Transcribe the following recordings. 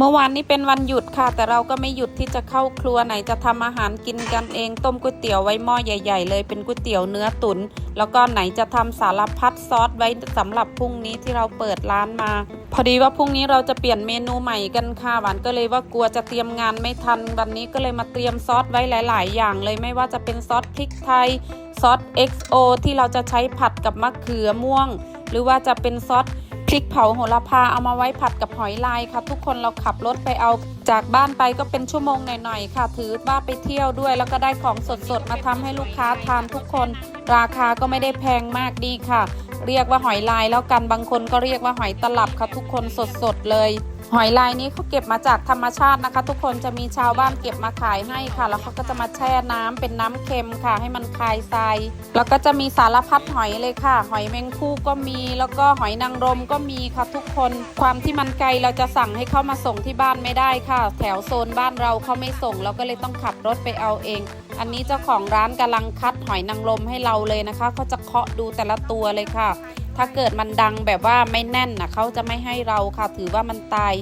เมื่อวานนี้เป็นวันหยุดค่ะ แต่เราก็ไม่หยุดที่จะเข้าครัวไหนจะทำอาหารกินกันเอง ต้มก๋วยเตี๋ยวไว้หม้อใหญ่ ๆ เลยเป็นก๋วยเตี๋ยวเนื้อตุน๋นแล้วก็ไหนจะทำสารพัดซอสไว้สำหรับพรุ่งนี้ที่เราเปิดร้านมา พอดีว่าพรุ่งนี้เราจะเปลี่ยนเมนูใหม่กันค่ะหวานก็เลยว่ากลัวจะเตรียมงานไม่ทันวันนี้ก็เลยมาเตรียมซอสไว้หลาย ๆ อย่างเลยไม่ว่าจะเป็นซอสพริกไทยซอส XO ที่เราจะใช้ผัดกับมะเขือม่วง หรือว่าจะเป็นซอส พริกเผาโหระพาเอามาไว้ผัดกับหอยลายค่ะ ทุกคนเราขับรถไปเอาจากบ้านไปก็เป็นชั่วโมงหน่อยๆค่ะ ถือว่าไปเที่ยวด้วย แล้วก็ได้ของสดๆมาทำให้ลูกค้าทานทุกคน ราคาก็ไม่ได้แพงมากดีค่ะ เรียกว่าหอยลายแล้วกันบางคนก็เรียกว่าหอยตลับค่ะทุกคนสดๆเลย หอยลายนี้เขาเก็บมาจากธรรมชาตินะคะ ทุกคนจะมีชาวบ้านเก็บมาขายให้ค่ะ แล้วเขาก็จะมาแช่น้ำเป็นน้ำเค็มค่ะ ให้มันคลายทรายแล้วก็จะมีสารพัดหอยเลยค่ะ หอยแมงคู่ก็มีแล้วก็หอยนางรมก็มีค่ะทุกคนความที่มันไกลเราจะสั่งให้เข้ามาส่งที่บ้านไม่ได้ค่ะ แถวโซนบ้านเราเขาไม่ส่งเราก็เลยต้องขับรถไปเอาเอง อันนี้เจ้าของร้านกำลังคัดหอยนางรมให้เราเลยนะคะเขาจะเคาะดูแต่ละตัวเลยค่ะ ถ้าเกิดมันดังแบบว่าไม่แน่นนะเขาจะไม่ให้เราค่ะ ถือว่ามันตาย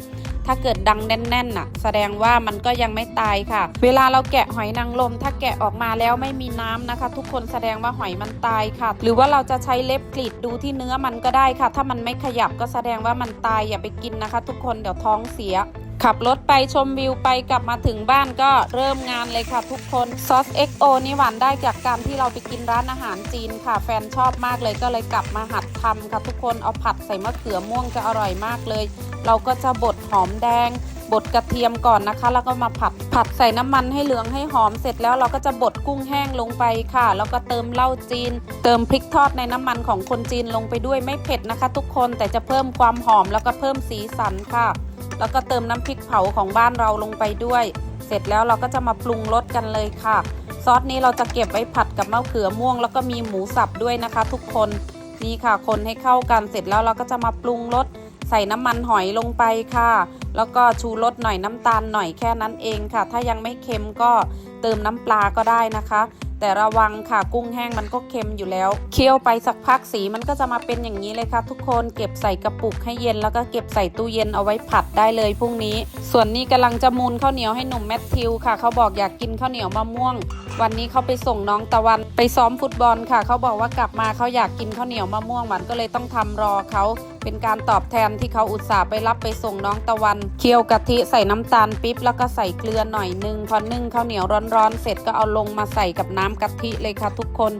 ถ้าเกิดดังแน่นๆน่ะ แสดงว่ามันก็ยังไม่ตายค่ะ เวลาเราแกะหอยนางรมถ้าแกะออกมาแล้วไม่มีน้ำนะคะ ทุกคนแสดงว่าหอยมันตายค่ะ หรือว่าเราจะใช้เล็บกรีดดูที่เนื้อมันก็ได้ค่ะ ถ้ามันไม่ขยับก็แสดงว่ามันตายอย่าไปกินนะคะ ทุกคนเดี๋ยวท้องเสีย ขับรถไปชมวิวไปกลับมาถึงบ้านก็เริ่มงานเลยค่ะทุกคนซอส XO นี่หวานได้จากการที่เราไปกินร้านอาหารจีนค่ะ แฟนชอบมากเลยก็เลยกลับมาหัดทำค่ะทุกคนเอาผัดใส่มะเขือม่วงจะอร่อยมากเลย เราก็จะบดหอมแดงบดกระเทียมก่อนนะคะ แล้วก็มาผัดผัดใส่น้ำมันให้เหลืองให้หอมเสร็จแล้วเราก็จะบดกุ้งแห้งลงไปค่ะ แล้วก็เติมเหล้าจีน เติมพริกทอดในน้ำมันของคนจีนลงไปด้วยไม่เผ็ดนะคะ ทุกคนแต่จะเพิ่มความหอมแล้วก็เพิ่มสีสันค่ะ แล้วก็เติมน้ำพริกเผาของบ้านเราลงไปด้วย เสร็จแล้วเราก็จะมาปรุงรสกันเลยค่ะ ซอสนี้เราจะเก็บไว้ผัดกับมะเขือม่วง แล้วก็มีหมูสับด้วยนะคะ ทุกคนนี่ค่ะ คนให้เข้ากันเสร็จแล้วเราก็จะมาปรุงรสใส่น้ำมันหอยลงไปค่ะ แล้วก็ชูรสหน่อยน้ำตาลหน่อยแค่นั้นเองค่ะ ถ้ายังไม่เค็มก็เติมน้ำปลาก็ได้นะคะ แต่ระวังค่ะกุ้งแห้งมันก็เค็มอยู่แล้ว เคี่ยวไปสักพักสีมันก็จะมาเป็นอย่างนี้เลยค่ะ ทุกคนเก็บใส่กระปุกให้เย็นแล้วก็เก็บใส่ตู้เย็นเอาไว้ผัดได้เลยพรุ่งนี้ ส่วนนี้กำลังจะมูนข้าวเหนียวให้หนุ่มแมทธิวค่ะเขาบอกอยากกินข้าวเหนียวมะม่วง วันนี้เขาไปส่งน้องตะวัน ไปซ้อมฟุตบอลค่ะเขาบอกว่ากลับมาเขาอยากกินข้าวเหนียวมะม่วงหวานก็เลยต้องทำรอเขา เป็นการตอบแทนที่เขาอุตส่าห์ไปรับไปส่งน้องตะวัน เคี่ยวกะทิใส่น้ำตาลปิ๊บแล้วก็ใส่เกลือหน่อยนึงพอนึ่งข้าวเหนียวร้อนๆ เสร็จก็เอาลงมาใส่กับน้ำกะทิเลยค่ะทุกคน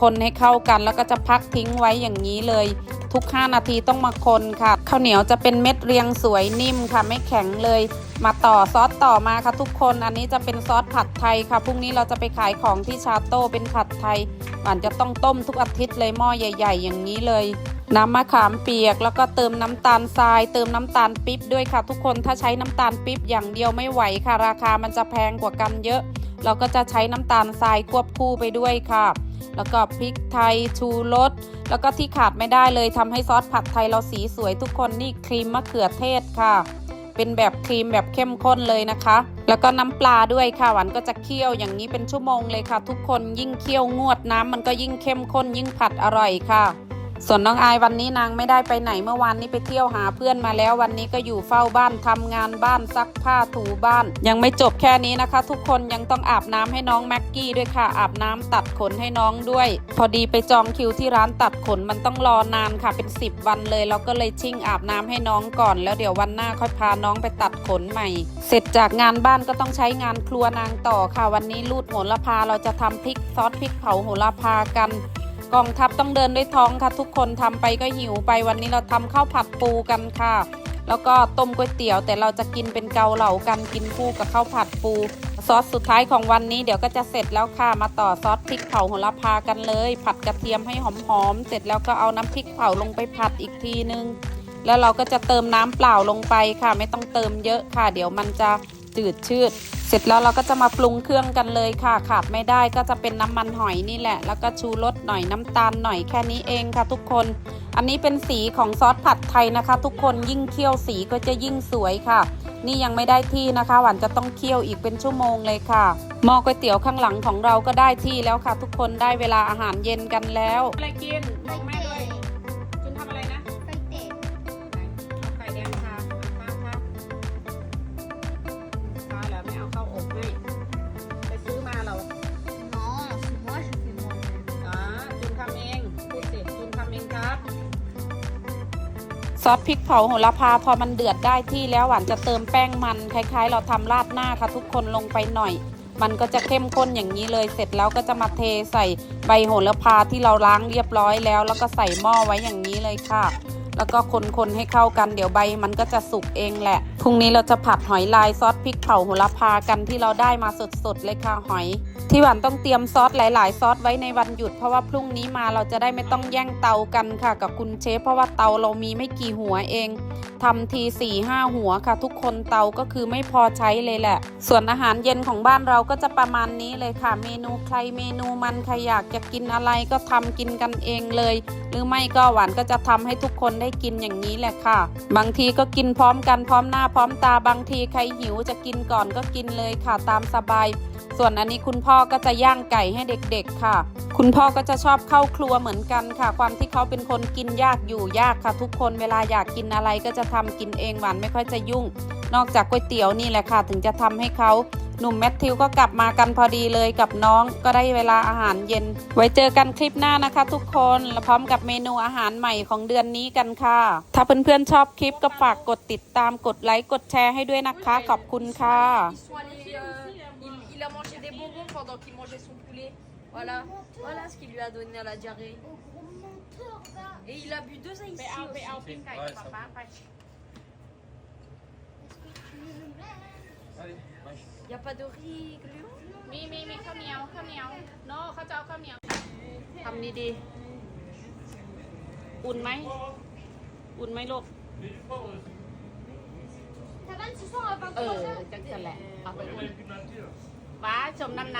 คนให้เข้ากันแล้วก็จะพักทิ้งไว้อย่างนี้เลย ทุก 5 นาทีต้องมาคนค่ะข้าวเหนียวจะเป็นเม็ดเรียงสวยนิ่มค่ะไม่แข็งเลย มาต่อซอสต่อมาค่ะทุกคน อันนี้จะเป็นซอสผัดไทยค่ะพรุ่งนี้เราจะไปขายของที่ชาโต้เป็นผัดไทยหวานจะต้องต้มทุกอาทิตย์เลยหม้อใหญ่ ๆ อย่างนี้เลย น้ำมะขามเปียกแล้วก็เติมน้ำตาลทราย เติมน้ำตาลปิ๊บด้วยค่ะ ทุกคนถ้าใช้น้ำตาลปิ๊บอย่างเดียวไม่ไหวค่ะ ราคามันจะแพงกว่ากันเยอะ เราก็จะใช้น้ำตาลทรายควบคู่ไปด้วยค่ะ แล้วก็พริกไทยชูรสแล้วก็ที่ขาดไม่ได้เลยทำให้ซอสผัดไทยเราสีสวยทุกคนนี่ครีมมะเขือเทศค่ะ เป็นแบบครีมแบบเข้มข้นเลยนะคะ แล้วก็น้ำปลาด้วยค่ะหวานก็จะเคี่ยวอย่างนี้เป็นชั่วโมงเลยค่ะ ทุกคนยิ่งเคี่ยวงวดน้ำมันก็ยิ่งเข้มข้นยิ่งผัดอร่อยค่ะ ส่วนน้องอายวันนี้นางไม่ได้ไปไหนเมื่อวานนี้ไปเที่ยวหาเพื่อนมาแล้ววันนี้ก็อยู่เฝ้าบ้านทำงานบ้านซักผ้าถูบ้าน ยังไม่จบแค่นี้นะคะ ทุกคนยังต้องอาบน้ำให้น้องแม็กกี้ด้วยค่ะ อาบน้ำตัดขนให้น้องด้วย พอดีไปจองคิวที่ร้านตัดขนมันต้องรอนานค่ะเป็น 10 วันเลยเราก็เลยชิ่งอาบน้ำให้น้องก่อน แล้วเดี๋ยววันหน้าค่อยพาน้องไปตัดขนใหม่ เสร็จจากงานบ้านก็ต้องใช้งานครัวนางต่อค่ะ วันนี้ลูดโหระพาเราจะทำพริกซอสพริกเผาโหระพากัน กองทัพต้องเดินด้วยท้องค่ะ ทุกคนทำไปก็หิวไปวันนี้เราทำข้าวผัดปูกันค่ะ แล้วก็ต้มก๋วยเตี๋ยว แต่เราจะกินเป็นเกาเหลากันกินคู่กับข้าวผัดปู ซอสสุดท้ายของวันนี้เดี๋ยวก็จะเสร็จแล้วค่ะมาต่อซอสพริกเผาโหระพากันเลย ผัดกระเทียมให้หอมๆเสร็จแล้วก็เอาน้ำพริกเผาลงไปผัดอีกทีนึง แล้วเราก็จะเติมน้ำเปล่าลงไปค่ะ ไม่ต้องเติมเยอะค่ะ เดี๋ยวมันจะ จืดชืด เสร็จแล้วเราก็จะมาปรุงเครื่องกันเลยค่ะ ขาดไม่ได้ก็จะเป็นน้ำมันหอยนี่แหละ แล้วก็ชูรสหน่อยน้ำตาลหน่อยแค่นี้เองค่ะทุกคน อันนี้เป็นสีของซอสผัดไทยนะคะ ทุกคนยิ่งเคี่ยวสีก็จะยิ่งสวยค่ะ นี่ยังไม่ได้ที่นะคะ หวานจะต้องเคี่ยวอีกเป็นชั่วโมงเลยค่ะหม้อก๋วยเตี๋ยวข้างหลังของเราก็ได้ที่แล้วค่ะ ทุกคนได้เวลาอาหารเย็นกันแล้วอะไรกินบอกแม่ ซอสพริกเผาโหระพาพอมันเดือดได้ที่แล้วหวานจะเติมแป้งมันคล้ายๆ เราทำราดหน้าค่ะทุกคนลงไปหน่อย มันก็จะเข้มข้นอย่างนี้เลยเสร็จแล้วก็จะมาเทใส่ใบโหระพาที่เราล้างเรียบร้อยแล้ว แล้วก็ใส่หม้อไว้อย่างนี้เลยค่ะ แล้วก็คนๆให้เข้ากันเดี๋ยวใบมันก็จะสุกเองแหละ พรุ่งนี้เราจะผัดหอยลายซอสพริกเผาโหระพากันที่เราได้มาสดๆเลยค่ะหอย ที่หวานต้องเตรียมซอสหลายๆ ซอสไว้ในวันหยุด เพราะว่าพรุ่งนี้มาเราจะได้ไม่ต้องแย่งเตากันค่ะ กับคุณเชฟเพราะว่าเตาเรามีไม่กี่หัวเองทำที4ี่ห้าหัวค่ะ ทุกคนเตาก็คือไม่พอใช้เลยแหละ ส่วนอาหารเย็นของบ้านเราก็จะประมาณนี้เลยค่ะ เมนูใครเมนูมันใครอยากจะกินอะไรก็ทำกินกันเองเลย หรือไม่ก็หวานก็จะทำให้ทุกคนได้กินอย่างนี้แหละค่ะ บางทีก็กินพร้อมกันพร้อมหน้าพร้อมตาบางทีใครหิวจะกินก่อนก็กินเลยค่ะตามสบาย ส่วนอันนี้คุณพ่อก็จะย่างไก่ให้เด็กๆค่ะ คุณพ่อก็จะชอบเข้าครัวเหมือนกันค่ะ ความที่เขาเป็นคนกินยากอยู่ยากค่ะ ทุกคนเวลาอยากกินอะไรก็จะทำกินเองหวานไม่ค่อยจะยุ่ง นอกจากก๋วยเตี๋ยวนี่แหละค่ะ ถึงจะทำให้เขา หนุ่มแมทธิวก็กลับมากันพอดีเลยกับน้องก็ได้เวลาอาหารเย็น ไว้เจอกันคลิปหน้านะคะทุกคนและพร้อมกับเมนูอาหารใหม่ของเดือนนี้กันค่ะ ถ้าเพื่อนๆชอบคลิปก็ฝากกดติดตามกดไลค์กดแชร์ให้ด้วยนะคะ ขอบคุณค่ะ Ils sont allés, euh, il, il a mangé des bonbons pendant qu'il mangeait son poulet. Voilà, voilà ce qu'il lui a donné à la diarrhée. Et il a bu deux haïtiens ไปเอาไป aussi. เอาปิ้งไก่กับป๊าป๊าไป Il n'y a pas de riz, gluant มีมีมีข้าวเหนียวข้าวเหนียวโนเขาจะเอาข้าวเหนียวทำดีๆ อุ่นไหม อุ่นไหมลูกเออจังสันแหละ เอาไปอุ่นว้าชมน้ำหนัก